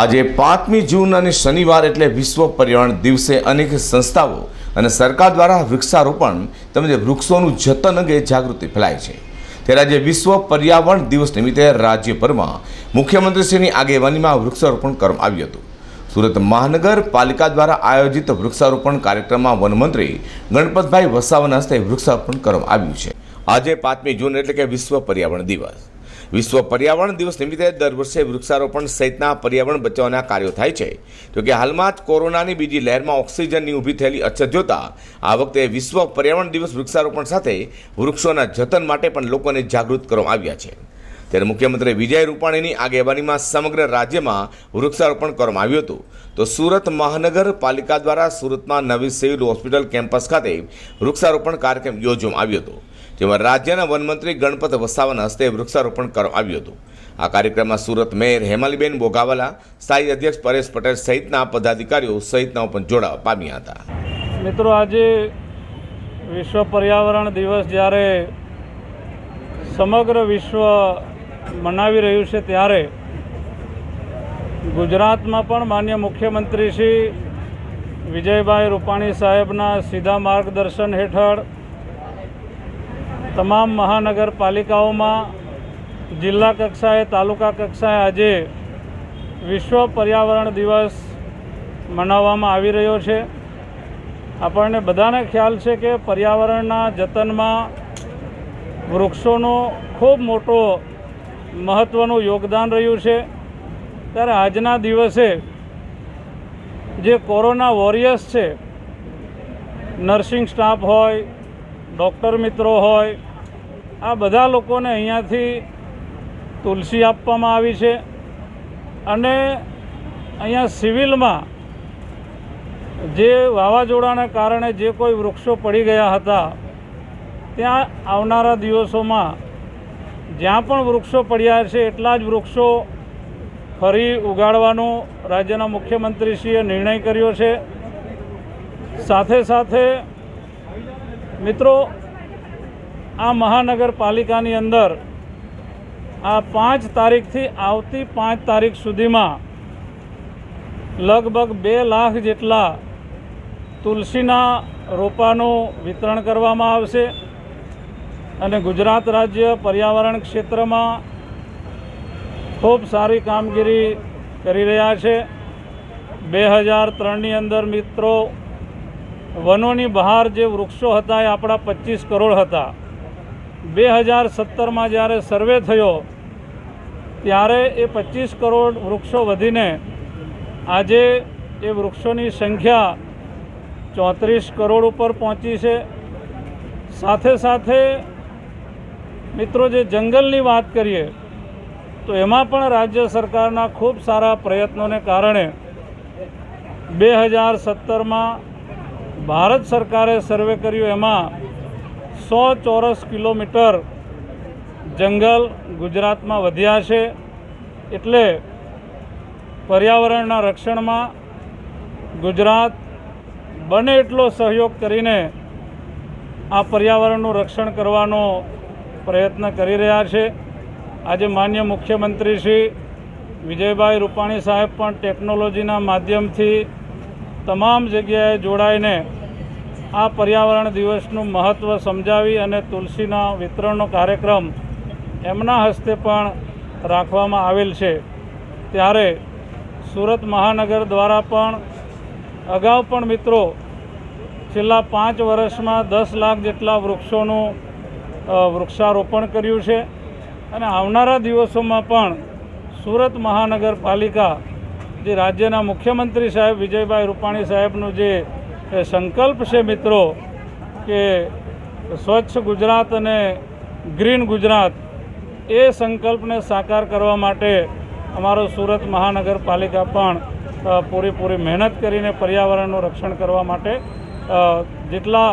આજે પાંચમી જૂન અને શનિવાર એટલે વિશ્વ પર્યાવરણ દિવસે અનેક સંસ્થાઓ અને સરકાર દ્વારા વૃક્ષારોપણ તેમજ વૃક્ષોનું જતન અંગે જાગૃતિ ફેલાય છે. ત્યારે આજે વિશ્વ પર્યાવરણ દિવસ નિમિત્તે રાજ્યભરમાં મુખ્યમંત્રીશ્રીની આગેવાનીમાં વૃક્ષારોપણ કરવામાં આવ્યું હતું. સુરત મહાનગરપાલિકા દ્વારા આયોજિત વૃક્ષારોપણ કાર્યક્રમમાં વનમંત્રી ગણપતભાઈ વસાવાના હસ્તે વૃક્ષારોપણ કરવામાં આવ્યું છે. આજે પાંચમી જૂન એટલે કે વિશ્વ પર્યાવરણ દિવસ. વિશ્વ પર્યાવરણ દિવસ નિમિત્તે દર વર્ષે વૃક્ષારોપણ સહિતના પર્યાવરણ બચાવવાના કાર્યો થાય છે. જોકે હાલમાં જ કોરોનાની બીજી લહેરમાં ઓક્સિજનની ઊભી થયેલી અછત જોતા આ વખતે વિશ્વ પર્યાવરણ દિવસ વૃક્ષારોપણ સાથે વૃક્ષોના જતન માટે પણ લોકોને જાગૃત કરવામાં આવ્યા છે. ત્યારે મુખ્યમંત્રી વિજય રૂપાણીની આગેવાનીમાં સમગ્ર રાજ્યમાં વૃક્ષારોપણ કરવામાં આવ્યું હતું. તો સુરત મહાનગરપાલિકા દ્વારા સુરતમાં નવી સિવિલ હોસ્પિટલ કેમ્પસ ખાતે વૃક્ષારોપણ કાર્યક્રમ યોજવામાં આવ્યો હતો. જેમાં રાજ્યના વનમંત્રી ગણપત વસાવાના હસ્તે વૃક્ષારોપણ કરવામાં આવ્યું હતું. આ કાર્યક્રમમાં સુરત મેયર હેમાલીબેન બોગાવાલા, સ્થાયી અધ્યક્ષ પરેશ પટેલ સહિતના પદાધિકારીઓ સહિતનાઓ પણ જોડાવા પામ્યા હતા. મિત્રો, આજે વિશ્વ પર્યાવરણ દિવસ જ્યારે સમગ્ર વિશ્વ મનાવી રહ્યું છે ત્યારે ગુજરાતમાં પણ માન્ય મુખ્યમંત્રી શ્રી વિજયભાઈ રૂપાણી સાહેબના સીધા માર્ગદર્શન હેઠળ તમામ મહાનગરપાલિકાઓમાં જિલ્લા કક્ષાએ, તાલુકા કક્ષાએ આજે વિશ્વ પર્યાવરણ દિવસ મનાવવામાં આવી રહ્યો છે. આપણને બધાને ખ્યાલ છે કે પર્યાવરણના જતનમાં વૃક્ષોનો ખૂબ મોટો મહત્ત્વનું યોગદાન રહ્યું છે. ત્યારે આજના દિવસે જે કોરોના વોરિયર્સ છે, નર્સિંગ સ્ટાફ હોય ડૉક્ટર મિત્રો હોય, આ બધા લોકોને અહીંયાથી તુલસી આપવામાં આવી છે. અને અહીંયા સિવિલમાં જે વાવાઝોડાને કારણે જે કોઈ વૃક્ષો પડી ગયા હતા, ત્યાં આવનારા દિવસોમાં જ્યાં પણ વૃક્ષો પડ્યા છે, એટલા જ વૃક્ષો ફરી ઉગાડવાનો રાજ્યના મુખ્યમંત્રીશ્રીએ નિર્ણય કર્યો છે. સાથે સાથે મિત્રો, આ મહાનગરપાલિકાની અંદર આ પાંચ તારીખથી આવતી પાંચ તારીખ સુધીમાં લગભગ બે લાખ જેટલા તુલસીના રોપાનું વિતરણ કરવામાં આવશે અને ગુજરાત રાજ્ય પર્યાવરણ ક્ષેત્રમાં ખૂબ સારી કામગીરી કરી રહ્યા છે. બે હજાર ત્રણની અંદર મિત્રો વનોની બહાર જે વૃક્ષો હતા એ આપણા પચીસ કરોડ હતા. બે હજાર સત્તરમાં જ્યારે સર્વે થયો, ત્યારે એ પચીસ કરોડ વૃક્ષો વધીને આજે એ વૃક્ષોની સંખ્યા ચોત્રીસ કરોડ ઉપર પહોંચી છે. સાથે સાથે મિત્રો, જે જંગલની વાત કરીએ, તો એમાં પણ રાજ્ય સરકારના ખૂબ સારા પ્રયત્નોને કારણે બે હજાર સત્તરમાં ભારત સરકારે સર્વે કર્યું, એમાં સો ચોરસ કિલોમીટર જંગલ ગુજરાતમાં વધ્યા છે. એટલે પર્યાવરણના રક્ષણમાં ગુજરાત બને એટલો સહયોગ કરીને આ પર્યાવરણનું રક્ષણ કરવાનો પ્રયત્ન કરી રહ્યા છે. આજે માન્ય મુખ્યમંત્રી શ્રી વિજયભાઈ રૂપાણી સાહેબ પણ ટેકનોલોજીના માધ્યમથી તમામ જગ્યાએ જોડાઈને આ પર્યાવરણ દિવસનું મહત્ત્વ સમજાવી અને તુલસીના વિતરણનો કાર્યક્રમ એમના હસ્તે પણ રાખવામાં આવેલ છે. ત્યારે સુરત મહાનગર દ્વારા પણ અગાઉ પણ મિત્રો છેલ્લા પાંચ વર્ષમાં દસ લાખ જેટલા વૃક્ષોનું વૃક્ષારોપણ કર્યું છે. અને આવનારા દિવસોમાં પણ સુરત મહાનગરપાલિકા જે રાજ્યના મુખ્યમંત્રી સાહેબ વિજયભાઈ રૂપાણી સાહેબનું જે સંકલ્પ છે મિત્રો, કે સ્વચ્છ ગુજરાત અને ગ્રીન ગુજરાત, એ સંકલ્પને સાકાર કરવા માટે અમારો સુરત મહાનગરપાલિકા પણ પૂરેપૂરી મહેનત કરીને પર્યાવરણનું રક્ષણ કરવા માટે જેટલા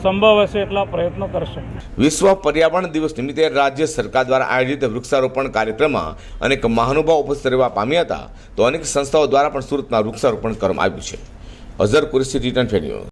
સંભવ હશે એટલા પ્રયત્નો કરશે. વિશ્વ પર્યાવરણ દિવસ નિમિત્તે રાજ્ય સરકાર દ્વારા આયોજિત વૃક્ષારોપણ કાર્યક્રમમાં અનેક મહાનુભાવ ઉપસ્થિત રહેવા પામ્યા હતા. તો અનેક સંસ્થાઓ દ્વારા પણ સુરતમાં વૃક્ષારોપણ કરવામાં આવ્યું છે. અઝર કુરેશી રિટર્ન ફેન્યુ